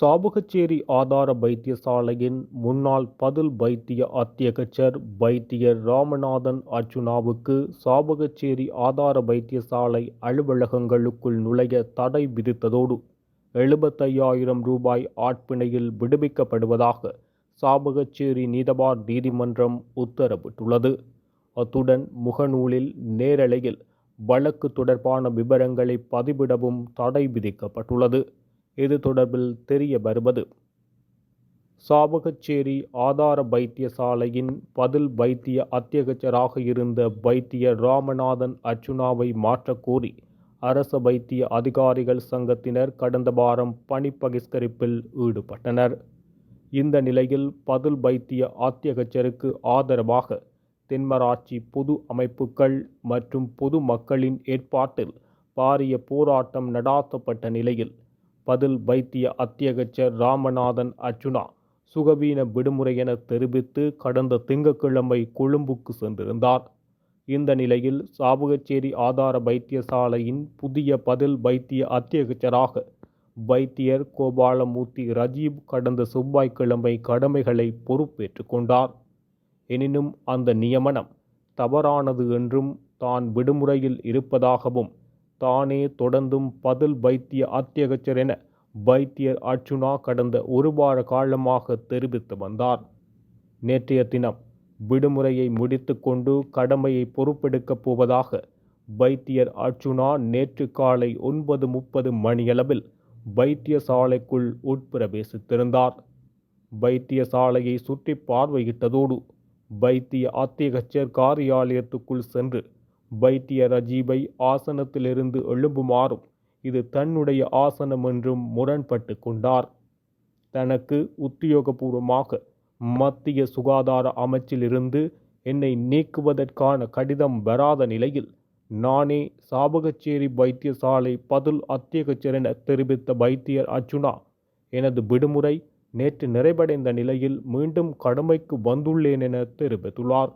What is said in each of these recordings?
சாபுகச்சேரி ஆதார வைத்தியசாலையின் முன்னாள் பதில் வைத்திய அத்தியகச்சர் வைத்தியர் ராமநாதன் அர்ச்சுனாவுக்கு சாபுகச்சேரி ஆதார வைத்தியசாலை அலுவலகங்களுக்குள் நுழைய தடை விதித்ததோடு எழுபத்தையாயிரம் ரூபாய் ஆட்பிணையில் விடுவிக்கப்படுவதாக சாபகச்சேரி நீதவார் நீதிமன்றம் உத்தரவிட்டுள்ளது. அத்துடன் முகநூலில் நேரலையில் வழக்கு தொடர்பான விவரங்களை பதிவிடவும் தடை விதிக்கப்பட்டுள்ளது. இது தொடர்பில் தெரிய வருவது. சாவகச்சேரி ஆதார வைத்தியசாலையின் பதில் வைத்திய அத்தியகச்சராக இருந்த வைத்திய ராமநாதன் அர்ச்சுனாவை மாற்றக்கோரி அரச வைத்திய அதிகாரிகள் சங்கத்தினர் கடந்த வாரம் பணி பகிஷ்கரிப்பில் ஈடுபட்டனர். இந்த நிலையில் பதில் வைத்திய அத்தியகச்சருக்கு ஆதரவாக தென்மராட்சி பொது அமைப்புகள் மற்றும் பொது மக்களின் ஏற்பாட்டில் பாரிய போராட்டம் நடாத்தப்பட்ட நிலையில் பதில் வைத்திய அத்தியகச்சர் ராமநாதன் அர்ச்சுனா சுகவீன விடுமுறை என தெரிவித்து கடந்த திங்கட்கிழமை கொழும்புக்கு சென்றிருந்தார். இந்த நிலையில் சாபுகச்சேரி ஆதார வைத்தியசாலையின் புதிய பதில் வைத்திய அத்தியகச்சராக வைத்தியர் கோபாலமூர்த்தி ரஜீப் கடந்த செவ்வாய்க்கிழமை கடமைகளை பொறுப்பேற்று கொண்டார். எனினும் அந்த நியமனம் தவறானது என்றும் தான் விடுமுறையில் இருப்பதாகவும் தானே தொடர்ந்தும் பதில் வைத்திய அத்தியகச்சர் என வைத்தியர் அர்ஜுனா கடந்த ஒரு வார காலமாக தெரிவித்து வந்தார். நேற்றைய தினம் விடுமுறையை முடித்துக்கொண்டு கடமையை பொறுப்பெடுக்கப் போவதாக வைத்தியர் அர்ஜுனா நேற்று காலை ஒன்பது முப்பது மணியளவில் வைத்தியசாலைக்குள் உட்பிரவேசித்திருந்தார். வைத்தியசாலையை சுற்றி பார்வையிட்டதோடு வைத்திய அத்தியகச்சர் காரியாலயத்துக்குள் சென்று வைத்திய ரஜீபை ஆசனத்திலிருந்து எழும்புமாறும் இது தன்னுடைய ஆசனம் என்றும் முரண்பட்டு கொண்டார். தனக்கு உத்தியோகபூர்வமாக மத்திய சுகாதார அமைச்சிலிருந்து என்னை நீக்குவதற்கான கடிதம் வராத நிலையில் நானே சாபகச்சேரி வைத்தியசாலை பதில் அத்தியகச்சர் என தெரிவித்த வைத்தியர் அர்ஜுனா எனது விடுமுறை நேற்று நிறைவடைந்த நிலையில் மீண்டும் கடமைக்கு வந்துள்ளேன் என தெரிவித்துள்ளார்.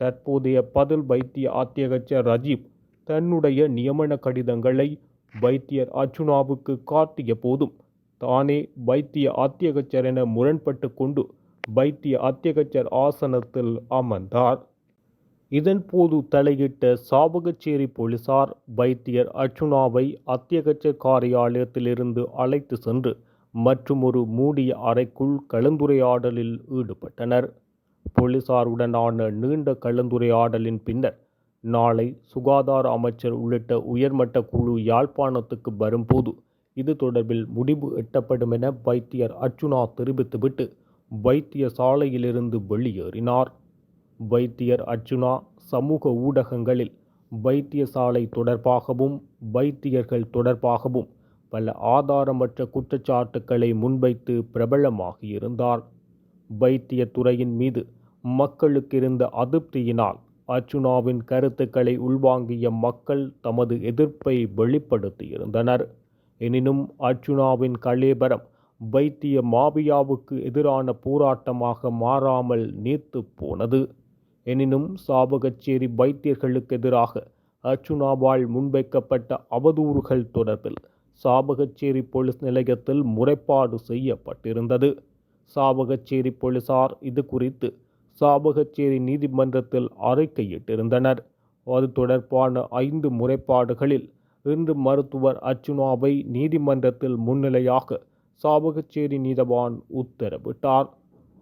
தற்போதைய பதில் வைத்திய அத்தியகச்சர் ரஜீப் தன்னுடைய நியமன கடிதங்களை வைத்தியர் அர்ஜுனாவுக்கு காட்டிய போதும் தானே வைத்திய அத்தியகச்சர் என முரண்பட்டு கொண்டு வைத்திய அத்தியகச்சர் ஆசனத்தில் அமர்ந்தார். இதன்போது தலையிட்ட சாபகச்சேரி போலீசார் வைத்தியர் அர்ஜுனாவை அத்தியகச்சர் காரியாலயத்திலிருந்து அழைத்து சென்று மற்றும் ஒரு மூடிய அறைக்குள் கலந்துரையாடலில் ஈடுபட்டனர். போலீசாருடனான நீண்ட கலந்துரையாடலின் பின்னர் நாளை சுகாதார அமைச்சர் உள்ளிட்ட உயர்மட்ட குழு யாழ்ப்பாணத்துக்கு வரும்போது இது தொடர்பில் முடிவு எட்டப்படும் என வைத்தியர் அர்ச்சுனா தெரிவித்துவிட்டு வைத்திய சாலையிலிருந்து வெளியேறினார். வைத்தியர் அர்ச்சுனா சமூக ஊடகங்களில் வைத்தியசாலை தொடர்பாகவும் வைத்தியர்கள் தொடர்பாகவும் பல ஆதாரமற்ற குற்றச்சாட்டுக்களை முன்வைத்து பிரபலமாகியிருந்தார். வைத்திய துறையின் மீது மக்களுக்கு இருந்த அதிருப்தியினால் அர்ச்சுனாவின் கருத்துக்களை உள்வாங்கிய மக்கள் தமது எதிர்ப்பை வெளிப்படுத்தியிருந்தனர். எனினும் அர்ச்சுனாவின் கலேபரம் வைத்திய மாபியாவுக்கு எதிரான போராட்டமாக மாறாமல் நீத்து போனது. எனினும் சாபகச்சேரி வைத்தியர்களுக்கு எதிராக அர்ச்சுனாவால் முன்வைக்கப்பட்ட அவதூறுகள் தொடர்பில் சாவகச்சேரி போலீஸ் நிலையத்தில் முறைப்பாடு செய்யப்பட்டிருந்தது. சாபகச்சேரி போலீசார் இது குறித்து சாபகச்சேரி நீதிமன்றத்தில் அறிக்கையிட்டிருந்தனர். அது தொடர்பான ஐந்து முறைப்பாடுகளில் இன்று மருத்துவர் அர்ச்சுனாவை நீதிமன்றத்தில் முன்னிலையாக சாபகச்சேரி நீதவான் உத்தரவிட்டார்.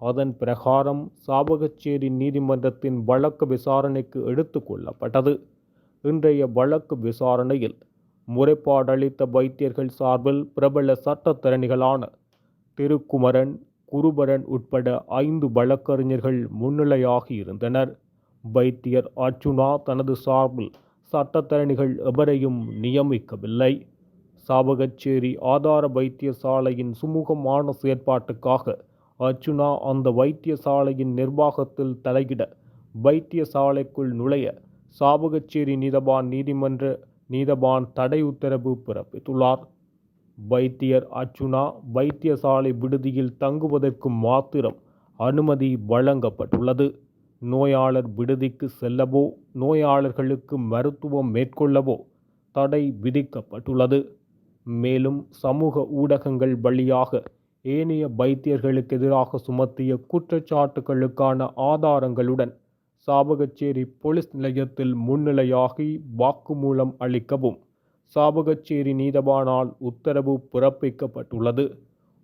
அதன் பிரகாரம் சாபகச்சேரி நீதிமன்றத்தின் வழக்கு விசாரணைக்கு எடுத்து கொள்ளப்பட்டது. இன்றைய வழக்கு விசாரணையில் முறைப்பாடளித்த வைத்தியர்கள் சார்பில் பிரபல சட்டத்தரணிகளான திருக்குமரன் குருபரன் உட்பட ஐந்து வழக்கறிஞர்கள் முன்னிலையாகி இருந்தனர். வைத்தியர் அர்ச்சுனா தனது சார்பில் சட்டத்தரணிகள் எவரையும் நியமிக்கவில்லை. சாவகச்சேரி ஆதார வைத்தியசாலையின் சுமூகமான செயற்பாட்டுக்காக அர்ச்சுனா அந்த வைத்தியசாலையின் நிர்வாகத்தில் தலையிட வைத்தியசாலைக்குள் நுழைய சாவகச்சேரி நீதவான் நீதிமன்ற நீதவான் தடை உத்தரவு பிறப்பித்துள்ளார். வைத்தியர் அர்ச்சுனா வைத்தியசாலை விடுதியில் தங்குவதற்கு மாத்திரம் அனுமதி வழங்கப்பட்டுள்ளது. நோயாளர் விடுதிக்கு செல்லவோ நோயாளர்களுக்கு மருத்துவம் மேற்கொள்ளவோ தடை விதிக்கப்பட்டுள்ளது. மேலும் சமூக ஊடகங்கள் வழியாக ஏனைய வைத்தியர்களுக்கு எதிராக சுமத்திய குற்றச்சாட்டுகளுக்கான ஆதாரங்களுடன் சாவகச்சேரி போலீஸ் நிலையத்தில் முன்னிலையாகி வாக்குமூலம் அளிக்கவும் சாவகச்சேரி நீதவானால் உத்தரவு பிறப்பிக்கப்பட்டுள்ளது.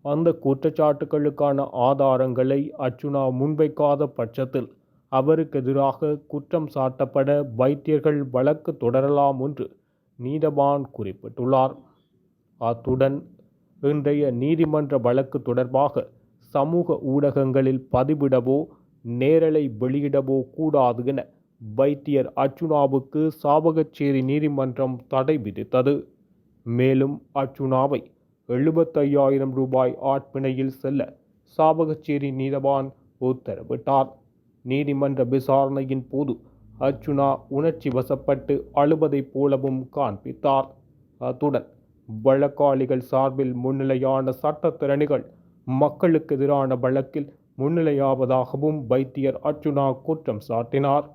அந்த குற்றச்சாட்டுகளுக்கான ஆதாரங்களை அர்ச்சுனா முன்வைக்காத பட்சத்தில் அவருக்கு எதிராக குற்றம் சாட்டப்பட வைத்தியர்கள் வழக்கு தொடரலாம் என்று நீதவான் குறிப்பிட்டுள்ளார். அத்துடன் இன்றைய நீதிமன்ற வழக்கு தொடர்பாக சமூக ஊடகங்களில் பதிவிடவோ நேரலை வெளியிடவோ கூடாது என வைத்தியர் அர்ச்சுனாவுக்கு சாவகச்சேரி நீதிமன்றம் தடை விதித்தது. மேலும் அர்ச்சுனாவை எழுபத்தையாயிரம் ரூபாய் ஆட்பிணையில் செல்ல சாவகச்சேரி நீதவான் உத்தரவிட்டார். நீதிமன்ற விசாரணையின் போது அர்ச்சுனா உணர்ச்சி வசப்பட்டு அழுவதைப் போலவும் காண்பித்தார். அத்துடன் வழக்காளிகள் சார்பில் முன்னிலையான சட்டத்திறனிகள் மக்களுக்கு எதிரான வழக்கில் முன்னிலையாவதாகவும் வைத்தியர் அர்ச்சுனா குற்றம் சாட்டினார்.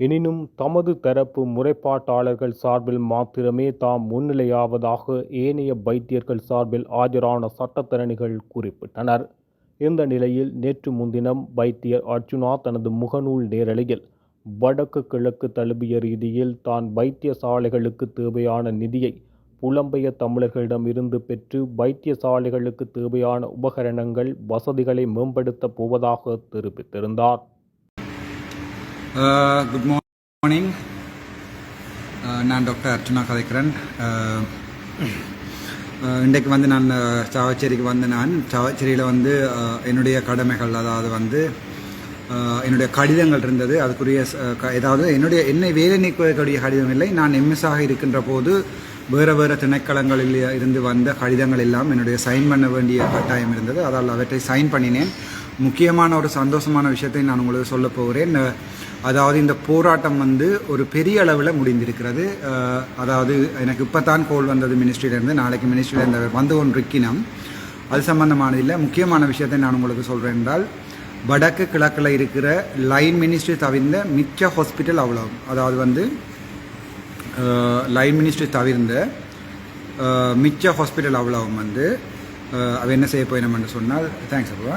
எனினும் தமது தரப்பு முறைப்பாட்டாளர்கள் சார்பில் மாத்திரமே தாம் முன்னிலையாவதாக ஏனைய வைத்தியர்கள் சார்பில் ஆஜரான சட்டத்தரணிகள் குறிப்பிட்டனர். இந்த நிலையில் நேற்று முன்தினம் வைத்தியர் அர்ஜுனா தனது முகநூல் நேரலையில் வடக்கு கிழக்கு தழுவிய ரீதியில் தான் வைத்தியசாலைகளுக்கு தேவையான நிதியை புலம்பெயர் தமிழர்களிடம் இருந்து பெற்று வைத்தியசாலைகளுக்கு தேவையான உபகரணங்கள் வசதிகளை மேம்படுத்தப் போவதாக தெரிவித்திருந்தார். Uh, குட் மார்னிங் uh, நான் டாக்டர் அர்ச்சனா கதைக்கிறன் uh, இன்றைக்கு வந்து நான் சாவச்சேரிக்கு வந்து நான் சாவச்சேரியில் வந்து என்னுடைய கடமைகள் அதாவது வந்து என்னுடைய கடிதங்கள் இருந்தது. அதுக்குரிய ஏதாவது என்னுடைய என்னை வேலை நீக்குவதற்குரிய கடிதம் இல்லை. நான் எம்எஸ்ஸாக இருக்கின்ற போது வேறு வேறு திணைக்களங்களில் இருந்து வந்த கடிதங்கள் எல்லாம் என்னுடைய சைன் பண்ண வேண்டிய கட்டாயம் இருந்தது. அதால் அவற்றை சைன் பண்ணினேன். முக்கியமான ஒரு சந்தோஷமான விஷயத்தை நான் உங்களுக்கு சொல்ல போகிறேன். அதாவது இந்த போராட்டம் வந்து ஒரு பெரிய அளவில் முடிந்திருக்கிறது. அதாவது எனக்கு இப்போ தான் கோல் வந்தது மினிஸ்ட்ரியிலேருந்து நாளைக்கு மினிஸ்ட்ரியிலேருந்து வந்து கொண்டிருக்கினோம். அது சம்பந்தமானது இல்லை. முக்கியமான விஷயத்தை நான் உங்களுக்கு சொல்கிறேன் என்றால் வடக்கு கிழக்கில் இருக்கிற லைன் மினிஸ்ட்ரி தவிர்ந்த மிச்ச ஹாஸ்பிட்டல் அவ்வளோ அதாவது வந்து லைன் மினிஸ்ட்ரி தவிர்ந்த மிச்ச ஹாஸ்பிட்டல் அவ்வளவும் வந்து அவ என்ன செய்ய போயினோம்னு சொன்னால் தேங்க்ஸ் அப்பா.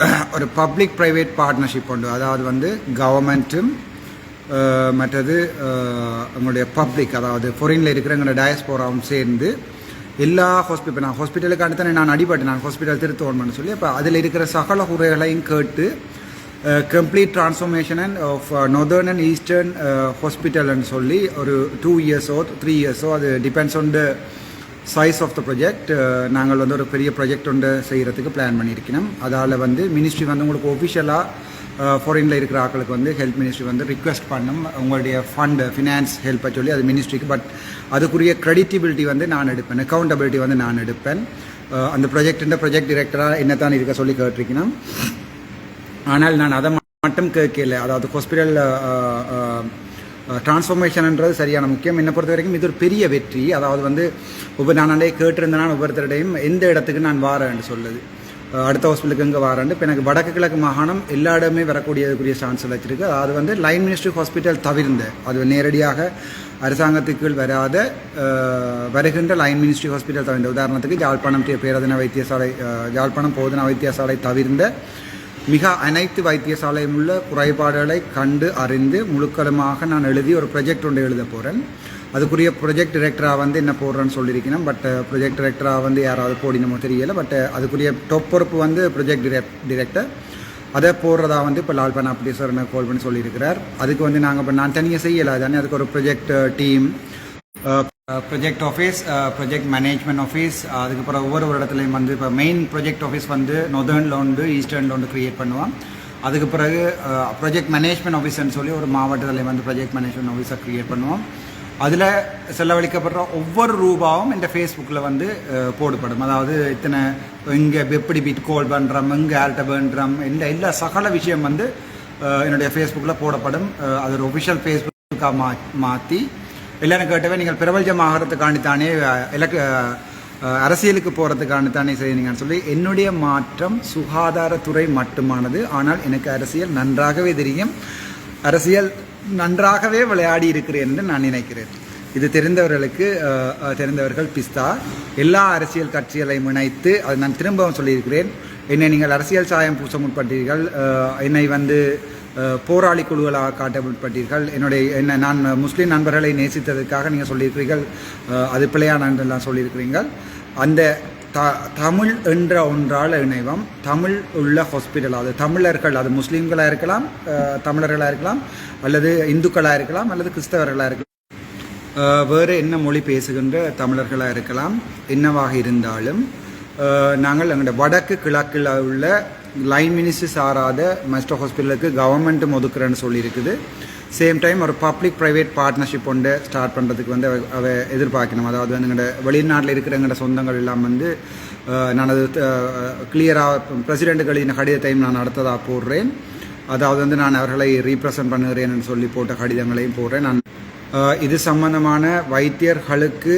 ஒரு பப்ளிக் ப்ரைவேட் பார்ட்னர்ஷிப் உண்டு. அதாவது வந்து கவர்மெண்ட்டும் மற்றது அஹ், எங்களுடைய பப்ளிக் அதாவது ஃபொரினில் இருக்கிற எங்களோட டயஸ்போராவும் சேர்ந்து எல்லா ஹாஸ்பிட்டல் நான் ஹாஸ்பிட்டலுக்கு அடுத்த நான் அடிபட்டு நான் ஹாஸ்பிட்டல் திருத்தோணும்னு சொல்லி அப்போ அதில் இருக்கிற சகல குறைகளையும் கேட்டு complete transformation and of northern and eastern ஹாஸ்பிட்டல்னு சொல்லி ஒரு டூ இயர்ஸோ த்ரீ இயர்ஸோ அது depends on the size of the project நாங்கள் வந்து ஒரு பெரிய ப்ராஜெக்ட் ஒன்று செய்கிறதுக்கு பிளான் பண்ணியிருக்கணும் அதால் வந்து மினிஸ்ட்ரி வந்து உங்களுக்கு ஒஃபிஷியலாக uh, ஃபாரினில் இருக்கிற ஆட்களுக்கு வந்து ஹெல்த் மினிஸ்ட்ரி வந்து ரிக்வெஸ்ட் பண்ணும். உங்களுடைய ஃபண்ட் ஃபினான்ஸ் ஹெல்ப்பை சொல்லி அது மினிஸ்ட்ரிக்கு பட் அதுக்குரிய க்ரெடிட்டிபிலிட்டி வந்து நான் எடுப்பேன். அக்கௌண்டபிலிட்டி வந்து நான் எடுப்பேன். Uh, அந்த ப்ராஜெக்டின் ப்ராஜெக்ட் டிரெக்டராக என்ன தான் இருக்க சொல்லி கேட்டிருக்கணும் ஆனால் நான் அதை மட்டும் கேட்கல. அதாவது ஹாஸ்பிட்டல் டிரான்ஸ்ஃபர்மேஷன்ன்றது சரியான முக்கியம். என்னை பொறுத்த வரைக்கும் இது ஒரு பெரிய வெற்றி. அதாவது வந்து ஒவ்வொரு நான் அண்டே கேட்டிருந்தேன் ஒவ்வொருத்தருடையும் எந்த இடத்துக்கு நான் வாரேன்னு சொல்லுது. அடுத்த ஹாஸ்பிட்டலுக்கு இங்கே வாரேன் இப்போ எனக்கு வடக்கு கிழக்கு மாகாணம் எல்லா இடமே வரக்கூடியதுக்குரிய சான்ஸ் வச்சிருக்கு. அது வந்து லைன் மினிஸ்ட்ரி ஹாஸ்பிட்டல் தவிர்ந்த அது நேரடியாக அரசாங்கத்துக்குள் வராத வருகின்ற லைன் மினிஸ்ட்ரி ஹாஸ்பிட்டல் தவிர்ந்த. உதாரணத்துக்கு ஜாழ்ப்பாணம் பேரதின பேரதன வைத்தியசாலை அஹ், ஜாழ்ப்பாணம் போதனா வைத்தியசாலை தவிர்ந்த மிக அனைத்து வைத்தியசாலையும் உள்ள குறைபாடுகளை கண்டு அறிந்து முழுக்கலுமாக நான் எழுதி ஒரு ப்ரொஜெக்ட் ஒன்று எழுத போகிறேன் அதுக்குரிய ப்ரொஜெக்ட் டிரெக்டராக வந்து என்ன போடுறேன்னு சொல்லியிருக்கேன் பட் ப்ரொஜெக்ட் uh, டிரெக்டராக வந்து யாராவது போடினமோ தெரியல. பட் uh, அதுக்குரிய டொப் பொறுப்பு வந்து ப்ரொஜெக்ட் டிரெக்டர் அதை போடுறதா வந்து இப்போ லால்பன் அப்படி சார் என்ன கால் பண்ணி சொல்லியிருக்கிறார். அதுக்கு வந்து நாங்கள் இப்போ நான் தனியாக செய்யலை. தானே அதுக்கு ஒரு project team uh, project office project management office அதுக்கப்புறம் ஒவ்வொரு ஒரு இடத்துலையும் வந்து இப்போ மெயின் ப்ரொஜெக்ட் ஆஃபீஸ் வந்து நொதர்னில் உண்டு ஈஸ்டர்னில் உண்டு க்ரியேட் பண்ணுவோம். அதுக்கு பிறகு ப்ரொஜெக்ட் மேனேஜ்மெண்ட் ஆஃபீஸ்னு சொல்லி ஒரு மாவட்டத்தில் வந்து ப்ரொஜெக்ட் மேனேஜ்மெண்ட் ஆஃபீஸாக க்ரியேட் பண்ணுவோம். அதில் செலவழிக்கப்படுற ஒவ்வொரு ரூபாவும் இந்த ஃபேஸ்புக்கில் வந்து போடப்படும் அதாவது இத்தனை இங்கே எப்படி பிட் கோல் பண்ணுறோம் இங்கே ஆல்ட்ட பண்ணுறோம் இந்த எல்லா சகல விஷயம் வந்து என்னுடைய ஃபேஸ்புக்கில் போடப்படும். அது ஒரு ஒஃபிஷியல் ஃபேஸ்புக்காக மா மாற்றி எல்லாரும் கேட்டவே நீங்கள் பிரபஞ்சமாகறதுக்காண்டி தானே எலக் அரசியலுக்கு போகிறதுக்காண்டித்தானே செய்யுங்கன்னு சொல்லி என்னுடைய மாற்றம் சுகாதாரத்துறை மட்டுமானது. ஆனால் எனக்கு அரசியல் நன்றாகவே தெரியும். அரசியல் நன்றாகவே விளையாடி இருக்கிறேன் என்று நான் நினைக்கிறேன். இது தெரிந்தவர்களுக்கு தெரிந்தவர்கள் பிஸ்தா. எல்லா அரசியல் கட்சிகளையும் இணைத்து அது நான் திரும்பவும் சொல்லியிருக்கிறேன். என்னை நீங்கள் அரசியல் சாயம் பூச முற்பட்டீர்கள். என்னை வந்து போராளி குழுக்களாக காட்டப்பட்டீர்கள் என்னுடைய என்ன நான் முஸ்லீம் நண்பர்களை நேசித்ததற்காக நீங்கள் சொல்லியிருக்கிறீர்கள். அது பிள்ளையான என்றெல்லாம் அந்த த தமிழ் என்ற ஒன்றால் இணைவம். தமிழ் உள்ள ஹாஸ்பிட்டல் அது தமிழர்கள் அது முஸ்லீம்களாக இருக்கலாம் தமிழர்களாக இருக்கலாம் அல்லது இந்துக்களாக இருக்கலாம் அல்லது கிறிஸ்தவர்களாக இருக்கலாம். வேறு என்ன மொழி பேசுகின்ற தமிழர்களாக இருக்கலாம். என்னவாக இருந்தாலும் நாங்கள் எங்களுடைய வடக்கு கிழக்கில் உள்ள லைன் மினிஸ்ட்ரி சாராத மஸ்டர் ஹாஸ்பிட்டலுக்கு கவர்மெண்ட்டும் ஒதுக்குறேன்னு சொல்லியிருக்குது. சேம் டைம் ஒரு பப்ளிக் ப்ரைவேட் பார்ட்னர்ஷிப் ஒன்று ஸ்டார்ட் பண்ணுறதுக்கு வந்து அவ எதிர்பார்க்கணும். அதாவது வந்து எங்களோட வெளிநாட்டில் இருக்கிற எங்களோட சொந்தங்கள் எல்லாம் வந்து நான் அது கிளியராக பிரசிடெண்ட்டுகளின் கடிதத்தையும் நான் அடுத்ததாக போடுறேன். அதாவது வந்து நான் அவர்களை ரீப்ரசன்ட் பண்ணுகிறேன் சொல்லி போட்ட கடிதங்களையும் போடுறேன். நான் இது சம்பந்தமான வைத்தியர்களுக்கு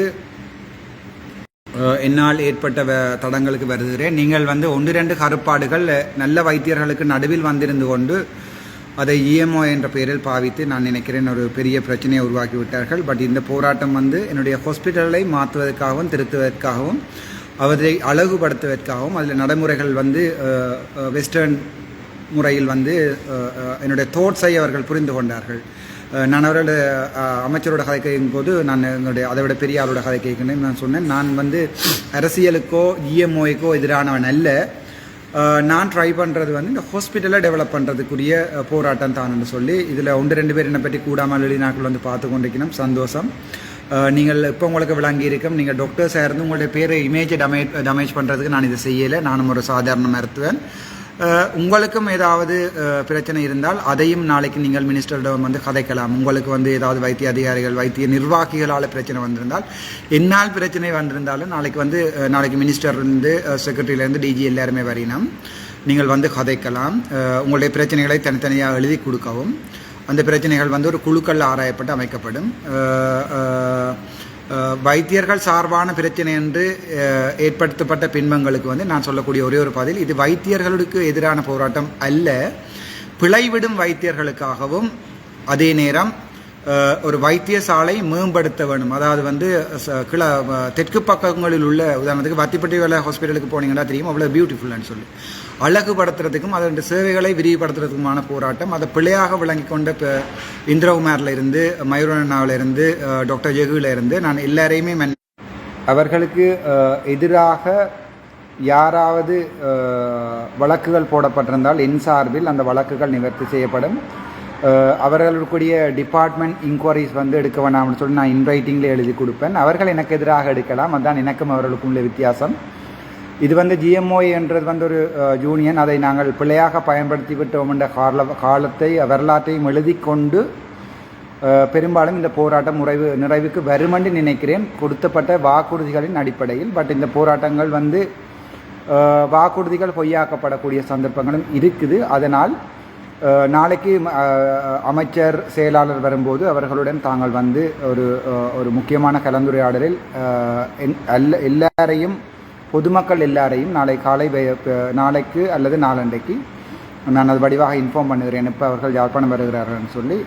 என்னால் ஏற்பட்ட வ- தடங்களுக்கு வருகிறேன். நீங்கள் வந்து ஒன்று ரெண்டு கருப்பாடுகள் நல்ல வைத்தியர்களுக்கு நடுவில் வந்திருந்து கொண்டு அதை இஎம்ஓ என்ற பெயரில் பாவித்து நான் நினைக்கிறேன் ஒரு பெரிய பிரச்சனையை உருவாக்கி விட்டார்கள். பட் இந்த போராட்டம் வந்து என்னுடைய ஹாஸ்பிட்டலை மாற்றுவதற்காகவும் திருத்துவதற்காகவும் அவரை அழகுபடுத்துவதற்காகவும் அதில் நடைமுறைகள் வந்து வெஸ்டர்ன் முறையில் வந்து என்னுடைய தோட்ஸை அவர்கள் புரிந்து கொண்டார்கள். நான் அவரோட அமைச்சரோட கதை கேட்கும் போது நான் என்னுடைய அதை விட பெரிய கதை கேட்கணும்னு நான் சொன்னேன். நான் வந்து அரசியலுக்கோ இஎம்ஓய்க்கோ எதிரானவன் அல்ல. நான் ட்ரை பண்ணுறது வந்து இந்த ஹாஸ்பிட்டலை டெவலப் பண்ணுறதுக்குரிய போராட்டம் தான்னு சொல்லி இதில் ஒன்று ரெண்டு பேர் என்னை பற்றி கூடாமல் வெளிநாட்டில் வந்து பார்த்து கொண்டிருக்கணும். சந்தோஷம். நீங்கள் இப்போ உங்களுக்கு விளங்கி இருக்கும் நீங்கள் டாக்டர்ஸாக இருந்து உங்களுடைய பேரை இமேஜை டமேஜ் டமேஜ் பண்ணுறதுக்கு நான் இதை செய்யலை. நானும் ஒரு சாதாரண மருத்துவன். உங்களுக்கும் ஏதாவது பிரச்சனை இருந்தால் அதையும் நாளைக்கு நீங்கள் மினிஸ்டரிடம் வந்து கதைக்கலாம். உங்களுக்கு வந்து ஏதாவது வைத்திய அதிகாரிகள் வைத்திய நிர்வாகிகளால் பிரச்சனை வந்திருந்தால் என்னால் பிரச்சனை வந்திருந்தாலும் நாளைக்கு வந்து நாளைக்கு மினிஸ்டர்லேருந்து செக்ரட்டரியிலேருந்து டிஜி எல்லாருமே வரையினோம் நீங்கள் வந்து கதைக்கலாம். உங்களுடைய பிரச்சனைகளை தனித்தனியாக எழுதி கொடுக்கவும். அந்த பிரச்சனைகள் வந்து ஒரு குழுக்கள் ஆராயப்பட்டு அமைக்கப்படும். வைத்தியர்கள் சார்பான பிரச்சனை என்று ஏற்படுத்தப்பட்ட பின்பங்களுக்கு வந்து நான் சொல்லக்கூடிய ஒரே ஒரு பதில் இது வைத்தியர்களுக்கு எதிரான போராட்டம் அல்ல. பிழைவிடும் வைத்தியர்களுக்காகவும் அதே நேரம் ஒரு வைத்தியசாலை மேம்படுத்த வேணும் அதாவது வந்து கிள தெற்கு பக்கங்களில் உள்ள உதாரணத்துக்கு வத்திப்பட்டி வேலை ஹாஸ்பிட்டலுக்கு போனீங்கன்னா தெரியும் அவ்வளோ பியூட்டிஃபுல்லான்னு சொல்லி. அழகுபடுத்துறதுக்கும் அதனுடைய சேவைகளை விரிவுபடுத்துறதுக்குமான போராட்டம். அதை பிழையாக விளங்கி கொண்ட இப்போ இந்திரகுமாரில் இருந்து மயூரண்ணாவில் இருந்து டாக்டர் ஜெகுவில் இருந்து நான் எல்லாரையுமே மன் அவர்களுக்கு எதிராக யாராவது வழக்குகள் போடப்பட்டிருந்தால் என் சார்பில் அந்த வழக்குகள் நிவர்த்தி செய்யப்படும். அவர்களுக்குரிய டிபார்ட்மெண்ட் இன்கொயரிஸ் வந்து எடுக்க வேணாம்னு சொல்லி நான் இன்ரைட்டிங்கில் எழுதி கொடுப்பேன். அவர்கள் எனக்கு எதிராக எடுக்கலாம். அதான் எனக்கும் அவர்களுக்கும் உள்ள வித்தியாசம். இது வந்து ஜிஎம்ஓ என்றது வந்து ஒரு யூனியன் அதை நாங்கள் பிழையாக பயன்படுத்தி விட்டோம் என்ற கால காலத்தை வரலாற்றையும் எழுதி கொண்டு பெரும்பாலும் இந்த போராட்டம் முறைவு நிறைவுக்கு வருமென்று நினைக்கிறேன். கொடுத்தப்பட்ட வாக்குறுதிகளின் அடிப்படையில். பட் இந்த போராட்டங்கள் வந்து வாக்குறுதிகள் பொய்யாக்கப்படக்கூடிய சந்தர்ப்பங்களும் இருக்குது. அதனால் நாளைக்கு அமைச்சர் செயலாளர் வரும்போது அவர்களுடன் தாங்கள் வந்து ஒரு ஒரு முக்கியமான கலந்துரையாடலில் என்- அல்ல எல்லாரையும் பொதுமக்கள் எல்லாரையும் நாளை காலை நாளைக்கு அல்லது நாளண்டைக்கு நான் அது வடிவாக இன்ஃபார்ம் பண்ணுகிறேன். இப்போ அவர்கள் யாழ்ப்பாணம் வருகிறார்கள்னு சொல்லி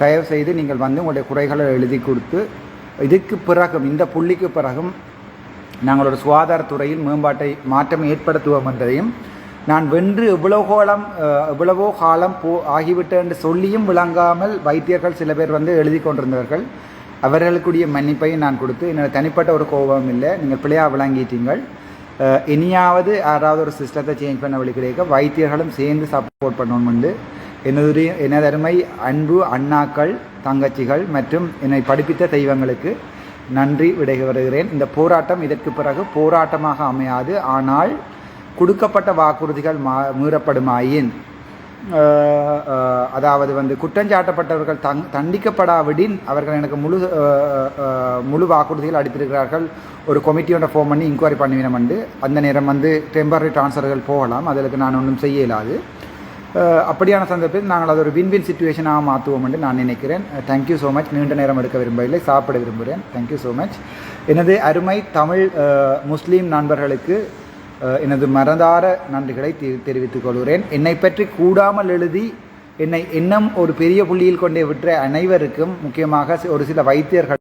தயவு செய்து நீங்கள் வந்து உங்களுடைய குறைகளை எழுதி கொடுத்து இதுக்கு பிறகும் இந்த புள்ளிக்கு பிறகும் நாங்களோட சுகாதாரத்துறையில் மேம்பாட்டை மாற்றம் ஏற்படுத்துவோம் என்றதையும் நான் வென்று இவ்வளவு காலம் இவ்வளவோ காலம் போ ஆகிவிட்டேன் என்று சொல்லியும் விளங்காமல் வைத்தியர்கள் சில பேர் வந்து எழுதி கொண்டிருந்தவர்கள் அவர்களுக்குரிய மன்னிப்பையும் நான் கொடுத்து என்னோட தனிப்பட்ட ஒரு கோபம் இல்லை. நீங்கள் பிள்ளையாக விளங்கிட்டீங்கள். இனியாவது யாராவது ஒரு சிஸ்டத்தை சேஞ்ச் பண்ண வழி கிடைக்க வைத்தியர்களும் சேர்ந்து சப்போர்ட் பண்ணணும்னு எனதுடைய எனது அருமை அன்பு அண்ணாக்கள் தங்கச்சிகள் மற்றும் என்னை படிப்பித்த தெய்வங்களுக்கு நன்றி விடைபெறுகிறேன். இந்த போராட்டம் இதற்கு பிறகு போராட்டமாக அமையாது. ஆனால் கொடுக்கப்பட்ட வாக்குறுதிகள் மா மீறப்படுமாயின். அதாவது வந்து குற்றஞ்சாட்டப்பட்டவர்கள் தங் தண்டிக்கப்படாவிடின் அவர்கள் எனக்கு முழு முழு வாக்குறுதிகள் அளித்திருக்கிறார்கள். ஒரு கமிட்டியோட ஃபார்ம் பண்ணி இன்கொயரி பண்ணுவினம் வந்து. அந்த நேரம் வந்து டெம்பரரி ட்ரான்ஸ்ஃபர்கள் போகலாம். அதற்கு நான் ஒன்றும் செய்ய இயலாது. அப்படியான சந்தர்ப்பத்தில் நாங்கள் அது ஒரு வின் வின் சுச்சுவேஷனாக மாற்றுவோம் என்று நான் நினைக்கிறேன். தேங்க்யூ ஸோ மச் நீண்ட நேரம் எடுக்க விரும்பவில்லை. சாப்பிட விரும்புகிறேன். தேங்க்யூ ஸோ மச் எனது அருமை தமிழ் முஸ்லீம் நண்பர்களுக்கு எனது மறந்தார நன்றிகளை தெரிவித்துக் கொள்கிறேன். என்னை பற்றி கூடாமல் எழுதி என்னை இன்னும் ஒரு பெரிய புள்ளியில் கொண்டே விற்ற அனைவருக்கும் முக்கியமாக ஒரு சில வைத்தியர்கள்